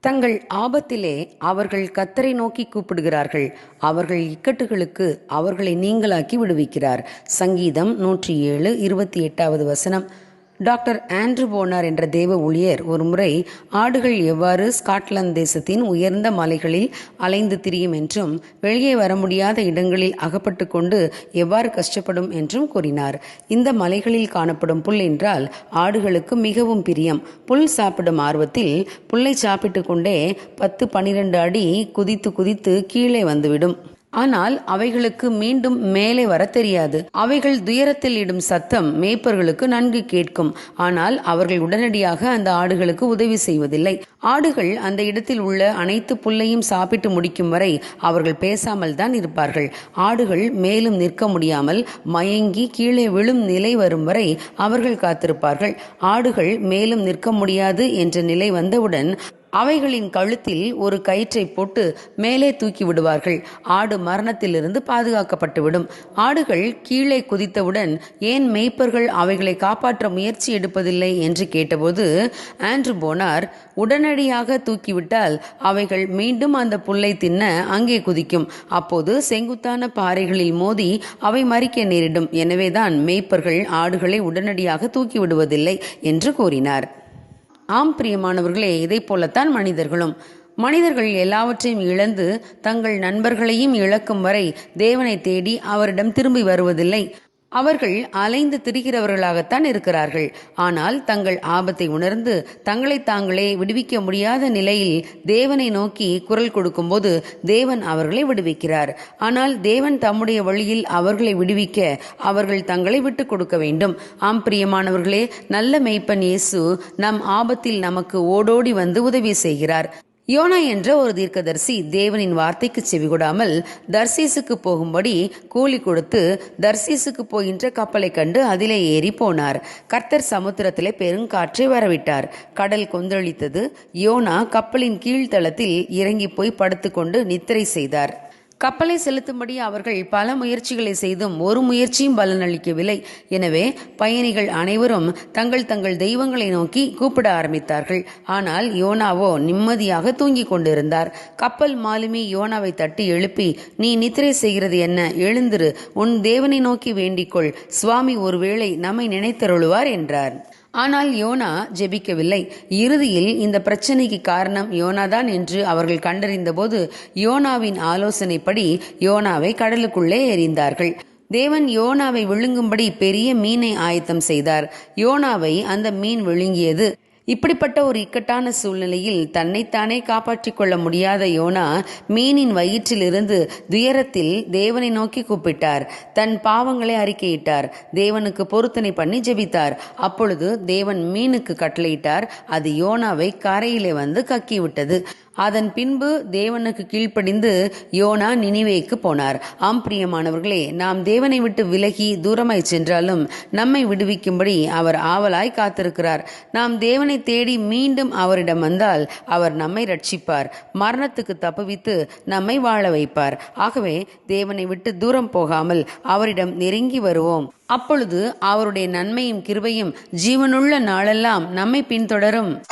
தங்கள் ஆபத்திலே அவர்கள் கத்தரை நோக்கி கூப்பிடுகிறார்கள். அவர்கள் இக்கட்டுகளுக்கு அவர்களை நீங்களாக்கி விடுவிக்கிறார். சங்கீதம் நூற்றி ஏழு இருபத்தி எட்டாவது வசனம். டாக்டர் ஆண்ட்ரூ போனார் என்ற தேவ ஊழியர் ஒருமுறை ஆடுகள் எவ்வாறு ஸ்காட்லாந்து தேசத்தின் உயர்ந்த மலைகளில் அலைந்து திரியும் என்றும் வெளியே வர முடியாத இடங்களில் அகப்பட்டு கொண்டு எவ்வாறு கஷ்டப்படும் என்றும் கூறினார். இந்த மலைகளில் காணப்படும் புல் என்றால் ஆடுகளுக்கு மிகவும் பிரியம். புல் சாப்பிடும் ஆர்வத்தில் புல்லை சாப்பிட்டு கொண்டே பத்து பனிரெண்டு அடி குதித்து குதித்து கீழே வந்துவிடும். ஆனால் அவைகளுக்கு மீண்டும் மேலே வர தெரியாது. அவைகள் துயரத்தில் இடும் சத்தம் மேய்ப்பர்களுக்கு நன்கு கேட்கும். ஆனால் அவர்கள் உடனடியாக அந்த ஆடுகளுக்கு உதவி செய்வதில்லை. ஆடுகள் அந்த இடத்தில் உள்ள அனைத்து புல்லையும் சாப்பிட்டு முடிக்கும் வரை அவர்கள் பேசாமல் தான் இருப்பார்கள். ஆடுகள் மேலும் நிற்க முடியாமல் மயங்கி கீழே விழும் நிலை வரும் வரை அவர்கள் காத்திருப்பார்கள். ஆடுகள் மேலும் நிற்க முடியாது என்ற நிலை வந்தவுடன் அவைகளின் கழுத்தில் ஒரு கயிற்றை போட்டு மேலே தூக்கி விடுவார்கள். ஆடு மரணத்திலிருந்து பாதுகாக்கப்பட்டுவிடும். ஆடுகள் கீழே குதித்தவுடன் ஏன் மேய்ப்பர்கள் அவைகளை காப்பாற்ற முயற்சி எடுப்பதில்லை? என்று கேட்டபோது ஆண்ட்ரு போனார் உடனடியாக தூக்கிவிட்டால் அவைகள் மீண்டும் அந்த புல்லை தின்ன அங்கே குதிக்கும். அப்போது செங்குத்தான பாறைகளில் மோதி அவை மறிக்க நேரிடும். எனவேதான் மெய்ப்பர்கள் ஆடுகளை உடனடியாக தூக்கிவிடுவதில்லை என்று கூறினார். ஆம் பிரியமானவர்களே இதை போலத்தான் மனிதர்களும். மனிதர்கள் எல்லாவற்றையும் இழந்து தங்கள் நண்பர்களையும் இழக்கும் வரை தேவனை தேடி அவரிடம் திரும்பி வருவதில்லை. அவர்கள் அலைந்து திரிகிறவர்களாகத்தான் இருக்கிறார்கள். ஆனால் தங்கள் ஆபத்தை உணர்ந்து தங்களை தாங்களே விடுவிக்க முடியாத நிலையில் தேவனை நோக்கி குரல் கொடுக்கும்போது தேவன் அவர்களை விடுவிக்கிறார். ஆனால் தேவன் தம்முடைய வழியில் அவர்களை விடுவிக்க அவர்கள் தங்களை விட்டு கொடுக்க வேண்டும். ஆம் பிரியமானவர்களே நல்ல மெய்ப்பன் இயேசு நம் ஆபத்தில் நமக்கு ஓடோடி வந்து உதவி செய்கிறார். யோனா என்ற ஒரு தீர்க்கதரிசி தேவனின் வார்த்தைக்கு செவிகொடாமல் தர்சீசுக்கு போகும்படி கூலி கொடுத்து தர்சீசுக்கு போகின்ற கப்பலை கண்டு அதிலே ஏறி போனார். கர்த்தர் சமுத்திரத்திலே பெருங்காற்றை வரவிட்டார். கடல் கொந்தளித்தது. யோனா கப்பலின் கீழ்த்தளத்தில் இறங்கி போய் படுத்துக்கொண்டு நித்திரை செய்தார். கப்பலை செலுத்தும்படி அவர்கள் பல முயற்சிகளை செய்தும் ஒரு முயற்சியும் பலனளிக்கவில்லை. எனவே பயணிகள் அனைவரும் தங்கள் தங்கள் தெய்வங்களை நோக்கி கூப்பிட ஆரம்பித்தார்கள். ஆனால் யோனாவோ நிம்மதியாக தூங்கிக் கொண்டிருந்தார். கப்பல் மாலுமி யோனாவை தட்டி எழுப்பி நீ நித்திரை செய்கிறது என்ன? எழுந்திரு. உன் தேவனை நோக்கி வேண்டிக்கொள். சுவாமி ஒருவேளை நம்மை நினைத்தருளுவார் என்றார். ஆனால் யோனா ஜெபிக்கவில்லை. இறுதியில் இந்த பிரச்சனைக்கு காரணம் யோனாதான் என்று அவர்கள் கண்டறிந்தபோது யோனாவின் ஆலோசனைப்படி யோனாவை கடலுக்குள்ளே எறிந்தார்கள். தேவன் யோனாவை விழுங்கும்படி பெரிய மீனை ஆயத்தம் செய்தார். யோனாவை அந்த மீன் விழுங்கியது. இப்படிப்பட்ட ஒரு இக்கட்டான சூழ்நிலையில் தன்னைத்தானே காப்பாற்றிக் கொள்ள முடியாத யோனா மீனின் வயிற்றிலிருந்து துயரத்தில் தேவனை நோக்கி கூப்பிட்டார். தன் பாவங்களை அறிக்கையிட்டார். தேவனுக்கு பொருத்தனை பண்ணி ஜெபித்தார். அப்பொழுது தேவன் மீனுக்கு கட்டளையிட்டார். அது யோனாவை கரையிலே வந்து கக்கிவிட்டது. அதன் பின்பு தேவனுக்கு கீழ்ப்படிந்து யோனா நினிவேக்கு போனார். ஆம் பிரியமானவர்களே நாம் தேவனை விட்டு விலகி தூரமாய் சென்றாலும் நம்மை விடுவிக்கும்படி அவர் ஆவலாய் காத்திருக்கிறார். நாம் தேவனை தேடி மீண்டும் அவரிடம் வந்தால் அவர் நம்மை ரட்சிப்பார் மரணத்துக்கு தப்புவித்து நம்மை வாழ வைப்பார். ஆகவே தேவனை விட்டு தூரம் போகாமல் அவரிடம் நெருங்கி வருவோம். அப்பொழுது அவருடைய நன்மையும் கிருபையும் ஜீவனுள்ள நாளெல்லாம் நம்மை பின்தொடரும்.